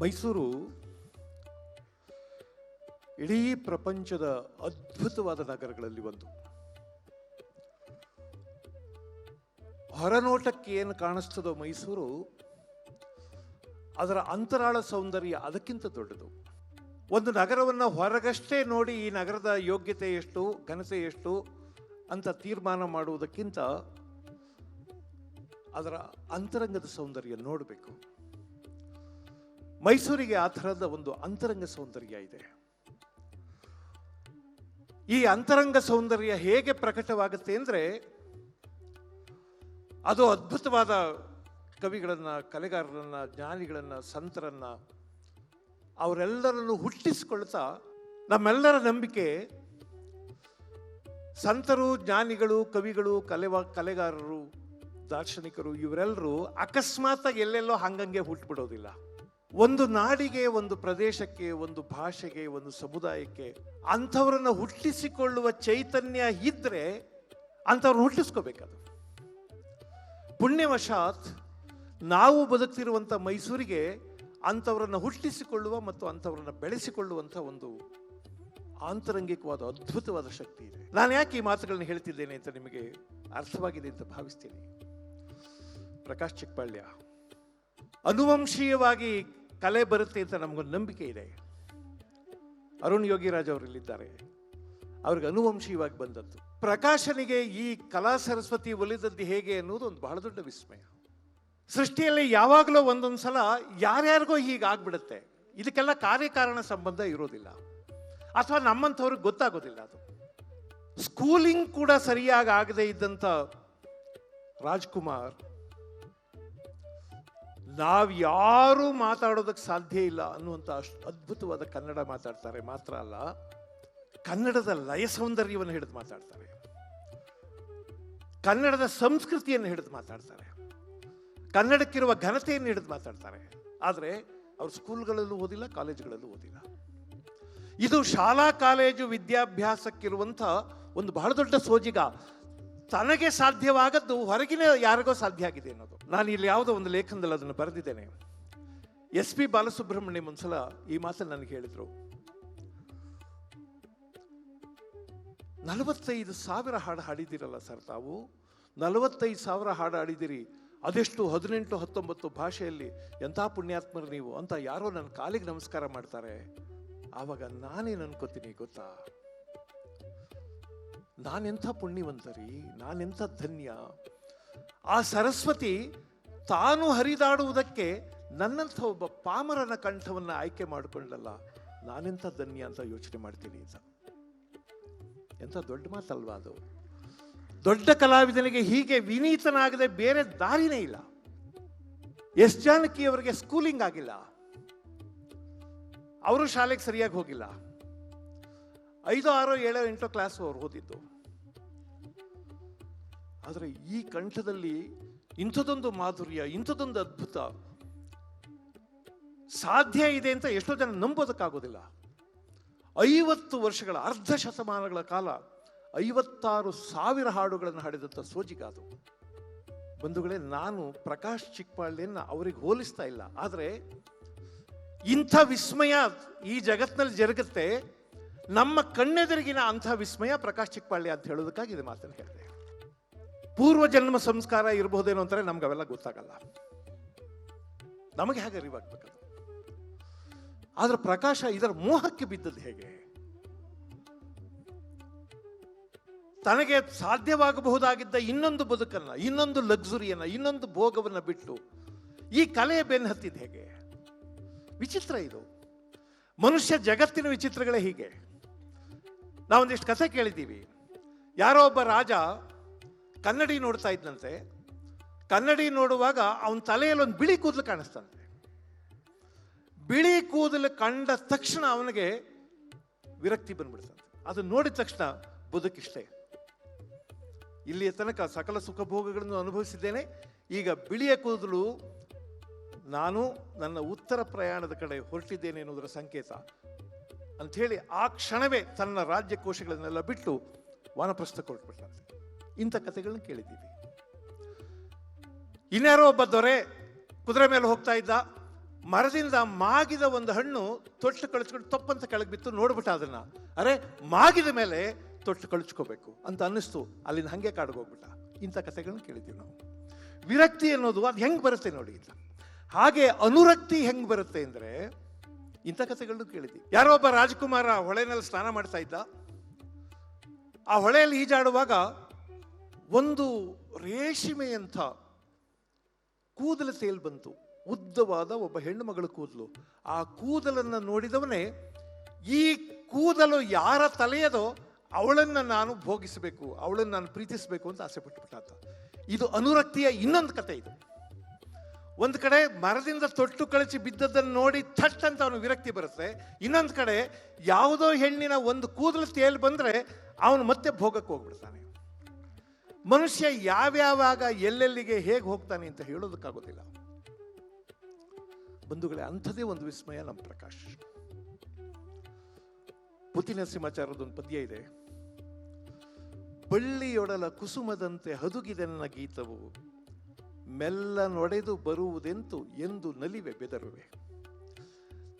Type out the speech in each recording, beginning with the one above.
ಮೈಸೂರು ಇಡೀ ಪ್ರಪಂಚದ ಅದ್ಭುತವಾದ ನಗರಗಳಲ್ಲಿ ಒಂದು. ಹೊರನೋಟಕ್ಕೆ ಏನು ಕಾಣಿಸ್ತದೋ ಮೈಸೂರು, ಅದರ ಅಂತರಾಳ ಸೌಂದರ್ಯ ಅದಕ್ಕಿಂತ ದೊಡ್ಡದು. ಒಂದು ನಗರವನ್ನು ಹೊರಗಷ್ಟೇ ನೋಡಿ ಈ ನಗರದ ಯೋಗ್ಯತೆ ಎಷ್ಟು, ಘನತೆ ಎಷ್ಟು ಅಂತ ತೀರ್ಮಾನ ಮಾಡುವುದಕ್ಕಿಂತ ಅದರ ಅಂತರಂಗದ ಸೌಂದರ್ಯ ನೋಡಬೇಕು. ಮೈಸೂರಿಗೆ ಆ ಥರದ ಒಂದು ಅಂತರಂಗ ಸೌಂದರ್ಯ ಇದೆ. ಈ ಅಂತರಂಗ ಸೌಂದರ್ಯ ಹೇಗೆ ಪ್ರಕಟವಾಗುತ್ತೆ ಅಂದರೆ, ಅದು ಅದ್ಭುತವಾದ ಕವಿಗಳನ್ನ, ಕಲೆಗಾರರನ್ನ, ಜ್ಞಾನಿಗಳನ್ನ, ಸಂತರನ್ನ ಅವರೆಲ್ಲರನ್ನು ಹುಟ್ಟಿಸಿಕೊಳ್ತಾ ನಮ್ಮೆಲ್ಲರ ನಂಬಿಕೆ ಸಂತರು, ಜ್ಞಾನಿಗಳು, ಕವಿಗಳು, ಕಲೆವ, ಕಲೆಗಾರರು, ದಾರ್ಶನಿಕರು, ಇವರೆಲ್ಲರೂ ಅಕಸ್ಮಾತ್ ಎಲ್ಲೆಲ್ಲೋ ಹಂಗಂಗೆ ಹುಟ್ಟುಬಿಡೋದಿಲ್ಲ ಒಂದು ನಾಡಿಗೆ, ಒಂದು ಪ್ರದೇಶಕ್ಕೆ, ಒಂದು ಭಾಷೆಗೆ, ಒಂದು ಸಮುದಾಯಕ್ಕೆ ಅಂಥವ್ರನ್ನ ಹುಟ್ಟಿಸಿಕೊಳ್ಳುವ ಚೈತನ್ಯ ಇದ್ರೆ ಅಂಥವ್ರನ್ನ ಹುಟ್ಟಿಸ್ಕೋಬೇಕದು. ಪುಣ್ಯವಶಾತ್ ನಾವು ಬದುಕ್ತಿರುವಂಥ ಮೈಸೂರಿಗೆ ಅಂಥವ್ರನ್ನ ಹುಟ್ಟಿಸಿಕೊಳ್ಳುವ ಮತ್ತು ಅಂಥವ್ರನ್ನ ಬೆಳೆಸಿಕೊಳ್ಳುವಂಥ ಒಂದು ಆಂತರಂಗಿಕವಾದ ಅದ್ಭುತವಾದ ಶಕ್ತಿ ಇದೆ. ನಾನು ಯಾಕೆ ಈ ಮಾತುಗಳನ್ನ ಹೇಳ್ತಿದ್ದೇನೆ ಅಂತ ನಿಮಗೆ ಅರ್ಥವಾಗಿದೆ ಅಂತ ಭಾವಿಸ್ತೀನಿ. ಪ್ರಕಾಶ್ ಚಿಕ್ಕಬಳ್ಯ ಅನುವಂಶೀಯವಾಗಿ ಕಲೆ ಬರುತ್ತೆ ಅಂತ ನಮಗೊಂದು ನಂಬಿಕೆ ಇದೆ. ಅರುಣ್ ಯೋಗಿರಾಜ್ ಅವರಲ್ಲಿದ್ದಾರೆ. ಅವ್ರಿಗೆ ಅನುವಂಶೀಯವಾಗಿ ಬಂದದ್ದು. ಪ್ರಕಾಶನಿಗೆ ಈ ಕಲಾ ಸರಸ್ವತಿ ಒಲಿದದ್ದು ಹೇಗೆ ಅನ್ನೋದು ಒಂದು ಬಹಳ ದೊಡ್ಡ ವಿಸ್ಮಯ. ಸೃಷ್ಟಿಯಲ್ಲಿ ಯಾವಾಗಲೂ ಒಂದೊಂದು ಸಲ ಯಾರ್ಯಾರಿಗೋ ಹೀಗಾಗ್ಬಿಡುತ್ತೆ ಇದಕ್ಕೆಲ್ಲ ಕಾರ್ಯಕಾರಣ ಸಂಬಂಧ ಇರೋದಿಲ್ಲ. ಅಥವಾ ನಮ್ಮಂಥವ್ರಿಗೆ ಗೊತ್ತಾಗೋದಿಲ್ಲ ಅದು. ಸ್ಕೂಲಿಂಗ್ ಕೂಡ ಸರಿಯಾಗಿ ಆಗದೆ ಇದ್ದಂಥ ರಾಜ್ಕುಮಾರ್ ನಾವ್ ಯಾರೂ ಮಾತಾಡೋದಕ್ಕೆ ಸಾಧ್ಯ ಇಲ್ಲ ಅನ್ನುವಂಥ ಅಷ್ಟು ಅದ್ಭುತವಾದ ಕನ್ನಡ ಮಾತಾಡ್ತಾರೆ. ಮಾತ್ರ ಅಲ್ಲ, ಕನ್ನಡದ ಲಯ ಸೌಂದರ್ಯವನ್ನು ಹಿಡಿದು ಮಾತಾಡ್ತಾರೆ. ಕನ್ನಡದ ಸಂಸ್ಕೃತಿಯನ್ನು ಹಿಡಿದು ಮಾತಾಡ್ತಾರೆ. ಕನ್ನಡಕ್ಕಿರುವ ಘನತೆಯನ್ನು ಹಿಡಿದು ಮಾತಾಡ್ತಾರೆ. ಆದರೆ ಅವರು ಸ್ಕೂಲ್ಗಳಲ್ಲೂ ಓದಿಲ್ಲ, ಕಾಲೇಜುಗಳಲ್ಲೂ ಓದಿಲ್ಲ. ಇದು ಶಾಲಾ ಕಾಲೇಜು ವಿದ್ಯಾಭ್ಯಾಸಕ್ಕಿರುವಂಥ ಒಂದು ಬಹಳ ದೊಡ್ಡ ಸೋಜಿಗ. ತನಗೆ ಸಾಧ್ಯವಾಗದ್ದು ಹೊರಗಿನ ಯಾರಿಗೋ ಸಾಧ್ಯ ಆಗಿದೆ ಅನ್ನೋದು. ನಾನು ಇಲ್ಲಿ ಯಾವುದೋ ಒಂದು ಲೇಖನದಲ್ಲಿ ಅದನ್ನು ಬರೆದಿದ್ದೇನೆ. ಎಸ್ ಪಿ ಬಾಲಸುಬ್ರಹ್ಮಣ್ಯಂ ಒಂದ್ಸಲ ಈ ಮಾತನ್ನು ನನಗೆ ಹೇಳಿದ್ರು. ನಲವತ್ತೈದು ಸಾವಿರ ಹಾಡು ಹಾಡಿದ್ದೀರಲ್ಲ ಸರ್ ತಾವು? ನಲವತ್ತೈದು ಸಾವಿರ ಹಾಡು ಹಾಡಿದ್ದೀರಿ. ಅದೆಷ್ಟು ಹದಿನೆಂಟು ಹತ್ತೊಂಬತ್ತು ಭಾಷೆಯಲ್ಲಿ ಎಂಥ ಪುಣ್ಯಾತ್ಮರು ನೀವು ಅಂತ ಯಾರೋ ನನ್ನ ಕಾಲಿಗೆ ನಮಸ್ಕಾರ ಮಾಡ್ತಾರೆ. ಆವಾಗ ನಾನೇನು ಅನ್ಕೋತೀನಿ ಗೊತ್ತಾ? ನಾನೆಂಥ ಪುಣ್ಯವಂತರಿ, ನಾನೆಂಥ ಧನ್ಯ. ಆ ಸರಸ್ವತಿ ತಾನು ಹರಿದಾಡುವುದಕ್ಕೆ ನನ್ನಂಥ ಒಬ್ಬ ಪಾಮರನ ಕಂಠವನ್ನು ಆಯ್ಕೆ ಮಾಡಿಕೊಂಡಲ್ಲ ನಾನೆಂಥ ಧನ್ಯ ಅಂತ ಯೋಚನೆ ಮಾಡ್ತೀನಿ ಅಂತ. ಎಂಥ ದೊಡ್ಡ ಮಾತಲ್ವಾ ಅದು? ದೊಡ್ಡ ಕಲಾವಿದನಿಗೆ ಹೀಗೆ ವಿನೀತನಾಗದೆ ಬೇರೆ ದಾರಿನೇ ಇಲ್ಲ. ಎಸ್ ಜಾನಕಿ ಅವರಿಗೆ ಸ್ಕೂಲಿಂಗ್ ಆಗಿಲ್ಲ. ಅವರು ಶಾಲೆಗೆ ಸರಿಯಾಗಿ ಹೋಗಿಲ್ಲ. ಐದು, ಆರೋ, ಏಳೋ, ಎಂಟೋ ಕ್ಲಾಸ್ ಅವ್ರು ಓದಿದ್ದು. ಆದರೆ ಈ ಕಂಠದಲ್ಲಿ ಇಂಥದೊಂದು ಮಾಧುರ್ಯ, ಇಂಥದೊಂದು ಅದ್ಭುತ ಸಾಧ್ಯ ಇದೆ ಅಂತ ಎಷ್ಟೋ ಜನ ನಂಬೋದಕ್ಕಾಗೋದಿಲ್ಲ. ಐವತ್ತು ವರ್ಷಗಳ ಅರ್ಧ ಶತಮಾನಗಳ ಕಾಲ ಐವತ್ತಾರು ಸಾವಿರ ಹಾಡುಗಳನ್ನು ಹಾಡಿದಂಥ ಸೋಜಿಗ ಅದು. ಬಂಧುಗಳೇ, ನಾನು ಪ್ರಕಾಶ್ ಚಿಕ್ಕಪಾಳ್ಳಿಯನ್ನು ಅವರಿಗೆ ಹೋಲಿಸ್ತಾ ಇಲ್ಲ. ಆದರೆ ಇಂಥ ವಿಸ್ಮಯ ಈ ಜಗತ್ತಿನಲ್ಲಿ ಜರುಗುತ್ತೆ. ನಮ್ಮ ಕಣ್ಣೆದುರಿಗಿನ ಅಂಥ ವಿಸ್ಮಯ ಪ್ರಕಾಶ್ ಚಿಕ್ಕಪಾಳ್ಯ ಅಂತ ಹೇಳೋದಕ್ಕಾಗಿ ಇದು ಮಾತನ್ನು ಹೇಳಿದೆ. ಪೂರ್ವ ಜನ್ಮ ಸಂಸ್ಕಾರ ಇರಬಹುದೇನೋ ಅಂತಾರೆ ನಮ್ಗೆ ಅವೆಲ್ಲ ಗೊತ್ತಾಗಲ್ಲ. ನಮಗೆ ಹೇಗೆ ಅರಿವಾಗ್ಬೇಕದು? ಆದ್ರೆ ಪ್ರಕಾಶ ಇದರ ಮೋಹಕ್ಕೆ ಬಿದ್ದದ್ದು ಹೇಗೆ? ತನಗೆ ಸಾಧ್ಯವಾಗಬಹುದಾಗಿದ್ದ ಇನ್ನೊಂದು ಬದುಕನ್ನ, ಇನ್ನೊಂದು ಲಕ್ಸುರಿಯನ್ನ, ಇನ್ನೊಂದು ಭೋಗವನ್ನ ಬಿಟ್ಟು ಈ ಕಲೆಯ ಬೆನ್ನು ಹತ್ತಿದ ಹೇಗೆ? ವಿಚಿತ್ರ ಇದು. ಮನುಷ್ಯ ಜಗತ್ತಿನ ವಿಚಿತ್ರಗಳೇ ಹೀಗೆ. ನಾವೊಂದಿಷ್ಟು ಕಥೆ ಕೇಳಿದ್ದೀವಿ. ಯಾರೋ ಒಬ್ಬ ರಾಜ ಕನ್ನಡಿ ನೋಡ್ತಾ ಇದ್ದಂತೆ ಕನ್ನಡಿ ನೋಡುವಾಗ ಅವನ ತಲೆಯಲ್ಲಿ ಒಂದು ಬಿಳಿ ಕೂದಲು ಕಾಣಿಸ್ತಂತೆ ಬಿಳಿ ಕೂದಲು ಕಂಡ ತಕ್ಷಣ ಅವನಿಗೆ ವಿರಕ್ತಿ ಬಂದ್ಬಿಡ್ತಂತೆ. ಅದು ನೋಡಿದ ತಕ್ಷಣ ಬದುಕಿಷ್ಟೇ. ಇಲ್ಲಿಯ ತನಕ ಸಕಲ ಸುಖ ಭೋಗಗಳನ್ನು ಅನುಭವಿಸಿದ್ದೇನೆ. ಈಗ ಬಿಳಿಯ ಕೂದಲು ನಾನು ನನ್ನ ಉತ್ತರ ಪ್ರಯಾಣದ ಕಡೆ ಹೊರಟಿದ್ದೇನೆ ಎನ್ನುವುದರ ಸಂಕೇತ. ಅಂಥೇಳಿ ಆ ಕ್ಷಣವೇ ತನ್ನ ರಾಜ್ಯಕೋಶಗಳನ್ನೆಲ್ಲ ಬಿಟ್ಟು ವಾನಪ್ರಸ್ಥ ಕೊಟ್ಬಿಟ್ಟ ಇಂಥ ಕಥೆಗಳನ್ನ ಕೇಳಿದ್ದೀವಿ. ಇನ್ಯಾರೋ ಒಬ್ಬ ದೊರೆ ಕುದುರೆ ಮೇಲೆ ಹೋಗ್ತಾ ಇದ್ದ. ಮರದಿಂದ ಮಾಗಿದ ಒಂದು ಹಣ್ಣು ತೊಟ್ಟು ಕಳಿಸ್ಕೊಂಡು ತಪ್ಪಂತ ಕೆಳಗೆ ಬಿತ್ತು, ನೋಡ್ಬಿಟ್ಟ ಅದನ್ನ. ಅರೆ, ಮಾಗಿದ ಮೇಲೆ ತೊಟ್ಟು ಕಳಿಸ್ಕೋಬೇಕು ಅಂತ ಅನ್ನಿಸ್ತು. ಅಲ್ಲಿಂದ ಹಂಗೆ ಕಾಡ್ಗೋಗ್ಬಿಟ್ಟ ಇಂಥ ಕಥೆಗಳನ್ನ ಕೇಳಿದ್ದೀವಿ ನಾವು. ವಿರಕ್ತಿ ಅನ್ನೋದು ಅದು ಹೆಂಗೆ ಬರುತ್ತೆ ನೋಡಿ ಇಲ್ಲ. ಹಾಗೆ ಅನುರಕ್ತಿ ಹೆಂಗೆ ಬರುತ್ತೆ ಅಂದರೆ ಇಂಥ ಕಥೆಗಳನ್ನು ಕೇಳಿದ್ವಿ. ಯಾರೋ ಒಬ್ಬ ರಾಜಕುಮಾರ ಹೊಳೆನಲ್ಲಿ ಸ್ನಾನ ಮಾಡ್ತಾ ಇದ್ದ. ಆ ಹೊಳೆಯಲ್ಲಿ ಈಜಾಡುವಾಗ ಒಂದು ರೇಷ್ಮೆಯಂಥ ಕೂದಲು ಸೇಲ್ ಬಂತು. ಉದ್ದವಾದ ಒಬ್ಬ ಹೆಣ್ಣು ಮಗಳು ಕೂದಲು. ಆ ಕೂದಲನ್ನು ನೋಡಿದವನೇ, ಈ ಕೂದಲು ಯಾರ ತಲೆಯದೋ ಅವಳನ್ನು ನಾನು ಭೋಗಿಸಬೇಕು, ಅವಳನ್ನು ನಾನು ಪ್ರೀತಿಸಬೇಕು ಅಂತ ಆಸೆ ಪಟ್ಟುಬಿಟ್ಟ ಇದು ಅನುರಕ್ತಿಯ ಇನ್ನೊಂದು ಕತೆ ಇದು. ಒಂದು ಕಡೆ ಮರದಿಂದ ತೊಟ್ಟು ಕಳಚಿ ಬಿದ್ದದ್ದನ್ನು ನೋಡಿ ಥಟ್ ಅಂತ ಅವನು ವಿರಕ್ತಿ ಬರುತ್ತೆ. ಇನ್ನೊಂದು ಕಡೆ ಯಾವುದೋ ಹೆಣ್ಣಿನ ಒಂದು ಕೂದಲು ತೇಲ್ ಬಂದರೆ ಅವನು ಮತ್ತೆ ಭೋಗಕ್ಕೆ ಹೋಗ್ಬಿಡ್ತಾನೆ. ಮನುಷ್ಯ ಯಾವ್ಯಾವಾಗ ಎಲ್ಲೆಲ್ಲಿಗೆ ಹೇಗೆ ಹೋಗ್ತಾನೆ ಅಂತ ಹೇಳೋದಕ್ಕಾಗೋದಿಲ್ಲ. ಬಂಧುಗಳೇ ಅಂಥದೇ ಒಂದು ವಿಸ್ಮಯ ನಮ್ಮ ಪ್ರಕಾಶ್. ಪುತಿ ಒಂದು ಪದ್ಯ ಇದೆ. ಬಳ್ಳಿಯೊಡಲ ಕುಸುಮದಂತೆ ಹದುಗಿದೆ ನನ್ನ ಗೀತವು. ಮೆಲ್ಲ ನೊಡೆದು ಬರುವುದೆಂತು ಎಂದು ನಲಿವೆ ಬೆದರುವೆ.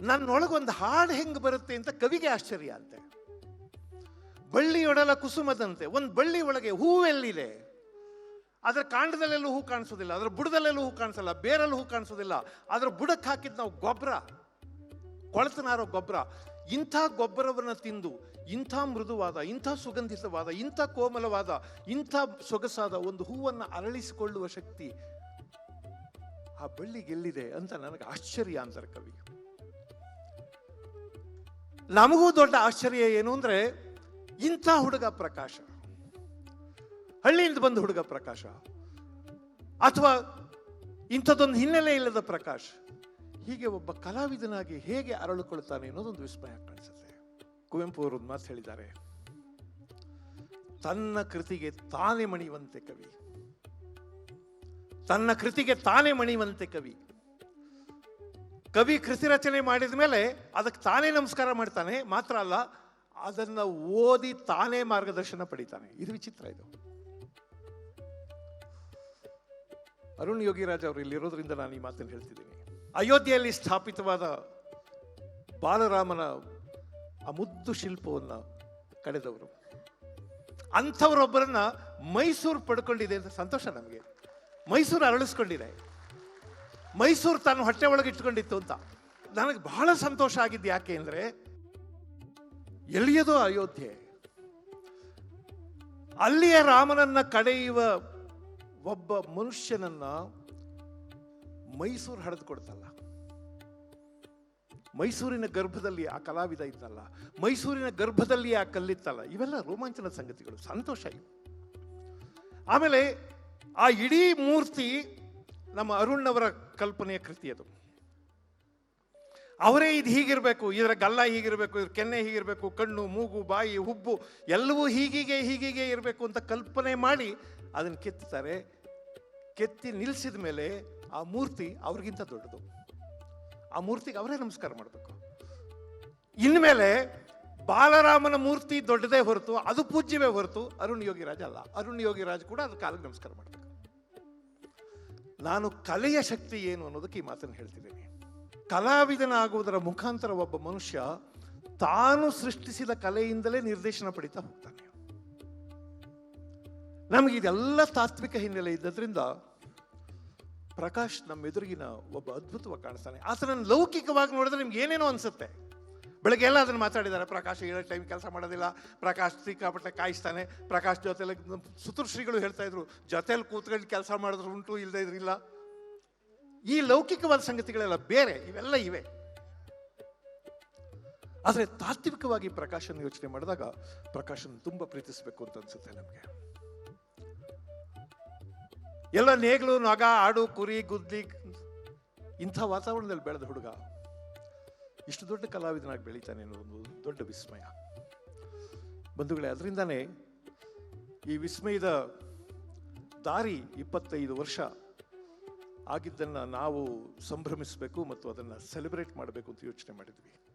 ನನ್ನೊಳಗೊಂದು ಹಾಡು ಹೆಂಗೆ ಬರುತ್ತೆ ಅಂತ ಕವಿಗೆ ಆಶ್ಚರ್ಯ ಅಂತೆ ಬಳ್ಳಿಯೊಡಲ ಕುಸುಮದಂತೆ, ಒಂದು ಬಳ್ಳಿ ಒಳಗೆ ಹೂವೆಲ್ಲಿದೆ ಅದರ ಕಾಂಡದಲ್ಲೆಲ್ಲೂ ಹೂ ಕಾಣಿಸೋದಿಲ್ಲ, ಅದರ ಬುಡದಲ್ಲೆಲ್ಲೂ ಹೂ ಕಾಣಿಸಲ್ಲ, ಬೇರಲ್ಲೂ ಹೂ ಕಾಣಿಸೋದಿಲ್ಲ. ಅದರ ಬುಡಕ್ಕೆ ಹಾಕಿದ್ ನಾವು ಗೊಬ್ಬರ ಕೊಳತನಾರೋ ಗೊಬ್ಬರ ಇಂಥ ಗೊಬ್ಬರವನ್ನು ತಿಂದು, ಇಂಥ ಮೃದುವಾದ, ಇಂಥ ಸುಗಂಧಿತವಾದ, ಇಂಥ ಕೋಮಲವಾದ, ಇಂಥ ಸೊಗಸಾದ ಒಂದು ಹೂವನ್ನು ಅರಳಿಸಿಕೊಳ್ಳುವ ಶಕ್ತಿ ಆ ಬಳ್ಳಿಗೆಲ್ಲಿದೆ ಅಂತ ನನಗೆ ಆಶ್ಚರ್ಯ ಅಂತಾರೆ ಕವಿ. ನಮಗೂ ದೊಡ್ಡ ಆಶ್ಚರ್ಯ ಏನು ಅಂದ್ರೆ ಇಂಥ ಹುಡುಗ ಪ್ರಕಾಶ. ಹಳ್ಳಿಯಿಂದ ಬಂದ ಹುಡುಗ ಪ್ರಕಾಶ. ಅಥವಾ ಇಂಥದ್ದೊಂದು ಹಿನ್ನೆಲೆ ಇಲ್ಲದ ಪ್ರಕಾಶ್. ಹೀಗೆ ಒಬ್ಬ ಕಲಾವಿದನಾಗಿ ಹೇಗೆ ಅರಳುಕೊಳ್ತಾನೆ ಅನ್ನೋದೊಂದು ವಿಸ್ಮಯ ಕಾಣಿಸುತ್ತೆ. ಕುವೆಂಪು ಅವರು ಮಾತು ಹೇಳಿದ್ದಾರೆ. ತನ್ನ ಕೃತಿಗೆ ತಾನೇ ಮಣಿವಂತೆ ಕವಿ. ತನ್ನ ಕೃತಿಗೆ ತಾನೇ ಮಣಿವಂತೆ ಕವಿ. ಕವಿ ಕೃತಿ ರಚನೆ ಮಾಡಿದ ಮೇಲೆ ಅದಕ್ಕೆ ತಾನೇ ನಮಸ್ಕಾರ ಮಾಡ್ತಾನೆ, ಮಾತ್ರ ಅಲ್ಲ, ಅದನ್ನ ಓದಿ ತಾನೇ ಮಾರ್ಗದರ್ಶನ ಪಡಿತಾನೆ. ಇದು ವಿಚಿತ್ರ ಇದು. ಅರುಣ್ ಯೋಗಿರಾಜ್ ಅವರು ಇಲ್ಲಿರೋದ್ರಿಂದ ನಾನು ಈ ಮಾತನ್ನು ಹೇಳ್ತಿದ್ದೀನಿ. ಅಯೋಧ್ಯೆಯಲ್ಲಿ ಸ್ಥಾಪಿತವಾದ ಬಾಲರಾಮನ ಆ ಮುದ್ದು ಶಿಲ್ಪವನ್ನು ಕಳೆದವರು. ಅಂಥವರೊಬ್ಬರನ್ನ ಮೈಸೂರು ಪಡ್ಕೊಂಡಿದೆ ಅಂತ ಸಂತೋಷ ನಮಗೆ. ಮೈಸೂರು ಅರಳಿಸ್ಕೊಂಡಿದೆ. ಮೈಸೂರು ತಾನು ಹೊಟ್ಟೆ ಒಳಗೆ ಇಟ್ಕೊಂಡಿತ್ತು ಅಂತ. ನನಗೆ ಬಹಳ ಸಂತೋಷ ಆಗಿದ್ದು ಯಾಕೆ ಅಂದರೆ, ಎಲ್ಲಿಯದೋ ಅಯೋಧ್ಯೆ, ಅಲ್ಲಿಯ ರಾಮನನ್ನ ಕಡೆಯುವ ಒಬ್ಬ ಮನುಷ್ಯನನ್ನ ಮೈಸೂರು ಹಡೆದು ಕೊಡ್ತಲ್ಲ. ಮೈಸೂರಿನ ಗರ್ಭದಲ್ಲಿ ಆ ಕಲಾವಿದ ಇದ್ದಲ್ಲ, ಮೈಸೂರಿನ ಗರ್ಭದಲ್ಲಿ ಆ ಕಲ್ಲಿತ್ತಲ್ಲ, ಇವೆಲ್ಲ ರೋಮಾಂಚನ ಸಂಗತಿಗಳು, ಸಂತೋಷ ಇವು. ಆಮೇಲೆ ಆ ಇಡೀ ಮೂರ್ತಿ ನಮ್ಮ ಅರುಣ್ ಅವರ ಕಲ್ಪನೆಯ ಕೃತಿ ಅದು. ಅವರೇ ಇದು ಹೀಗಿರಬೇಕು, ಇದರ ಗಲ್ಲ ಹೀಗಿರಬೇಕು, ಇದ್ರ ಕೆನ್ನೆ ಹೀಗಿರಬೇಕು, ಕಣ್ಣು, ಮೂಗು, ಬಾಯಿ, ಹುಬ್ಬು, ಎಲ್ಲವೂ ಹೀಗಿಗೆ ಹೀಗಿಗೆ ಇರಬೇಕು ಅಂತ ಕಲ್ಪನೆ ಮಾಡಿ ಅದನ್ನು ಕೆತ್ತುತ್ತಾರೆ ಕೆತ್ತಿ ನಿಲ್ಲಿಸಿದ ಮೇಲೆ ಆ ಮೂರ್ತಿ ಅವ್ರಿಗಿಂತ ದೊಡ್ಡದು. ಆ ಮೂರ್ತಿಗೆ ಅವರೇ ನಮಸ್ಕಾರ ಮಾಡಬೇಕು. ಇನ್ಮೇಲೆ ಬಾಲರಾಮನ ಮೂರ್ತಿ ದೊಡ್ಡದೇ ಹೊರತು, ಅದು ಪೂಜ್ಯವೇ ಹೊರತು ಅರುಣ್ ಯೋಗಿರಾಜ್ ಅಲ್ಲ. ಅರುಣ್ ಯೋಗಿರಾಜ್ ಕೂಡ ಅದು ಕಾಲಿಗೆ ನಮಸ್ಕಾರ ಮಾಡ್ತಾರೆ. ನಾನು ಕಲೆಯ ಶಕ್ತಿ ಏನು ಅನ್ನೋದಕ್ಕೆ ಈ ಮಾತನ್ನು ಹೇಳ್ತಿದ್ದೀನಿ. ಕಲಾವಿದನಾಗುವುದರ ಮುಖಾಂತರ ಒಬ್ಬ ಮನುಷ್ಯ ತಾನು ಸೃಷ್ಟಿಸಿದ ಕಲೆಯಿಂದಲೇ ನಿರ್ದೇಶನ ಪಡಿತಾ ಹೋಗ್ತಾನೆ. ನಮಗೆ ಇದೆಲ್ಲ ತಾತ್ವಿಕ ಹಿನ್ನೆಲೆ ಇದ್ದದ್ರಿಂದ ಪ್ರಕಾಶ್ ನಮ್ಮ ಎದುರಿಗಿನ ಒಬ್ಬ ಅದ್ಭುತವಾಗಿ ಕಾಣಿಸ್ತಾನೆ. ಆತನನ್ನು ಲೌಕಿಕವಾಗಿ ನೋಡಿದ್ರೆ ನಿಮ್ಗೆ ಏನೇನೋ ಅನ್ಸುತ್ತೆ. ಬೆಳಗ್ಗೆ ಎಲ್ಲ ಅದನ್ನು ಮಾತಾಡಿದ್ದಾರೆ. ಪ್ರಕಾಶ್ ಹೇಳೋ ಟೈಮ್ ಕೆಲಸ ಮಾಡೋದಿಲ್ಲ. ಪ್ರಕಾಶ್ ಸಿಕ್ಕಾಪಟ್ಟೆ ಕಾಯಿಸ್ತಾನೆ. ಪ್ರಕಾಶ್ ಜೊತೆಲಿ ಸುತುರ್ಶ್ರೀಗಳು ಹೇಳ್ತಾ ಇದ್ರು, ಜೊತೆಲಿ ಕೂತ್ಕೊಂಡು ಕೆಲಸ ಮಾಡಿದ್ರು ಉಂಟು ಇಲ್ಲದೆ ಇದ್ರಿಲ್ಲ ಈ ಲೌಕಿಕವಾದ ಸಂಗತಿಗಳೆಲ್ಲ ಬೇರೆ, ಇವೆಲ್ಲ ಇವೆ. ಆದರೆ ತಾತ್ವಿಕವಾಗಿ ಪ್ರಕಾಶನ ಯೋಚನೆ ಮಾಡಿದಾಗ ಪ್ರಕಾಶನ ತುಂಬ ಪ್ರೀತಿಸಬೇಕು ಅಂತ ಅನ್ಸುತ್ತೆ ನಮಗೆ. ಎಲ್ಲ ನೇಗ್ಲು, ನಗ, ಆಡು, ಕುರಿ, ಗುದ್ಲಿ, ಇಂಥ ವಾತಾವರಣದಲ್ಲಿ ಬೆಳೆದ ಹುಡುಗ. ಇಷ್ಟು ದೊಡ್ಡ ಕಲಾವಿದನಾಗಿ ಬೆಳೀತಾನೆ ಅನ್ನೋದು ಒಂದು ದೊಡ್ಡ ವಿಸ್ಮಯ. ಬಂಧುಗಳೇ, ಅದರಿಂದಾನೇ ಈ ವಿಸ್ಮಯದ ದಾರಿ ಇಪ್ಪತ್ತೈದು ವರ್ಷ ಆಗಿದ್ದನ್ನು ನಾವು ಸಂಭ್ರಮಿಸಬೇಕು ಮತ್ತು ಅದನ್ನು ಸೆಲೆಬ್ರೇಟ್ ಮಾಡಬೇಕು ಅಂತ ಯೋಚನೆ ಮಾಡಿದ್ವಿ.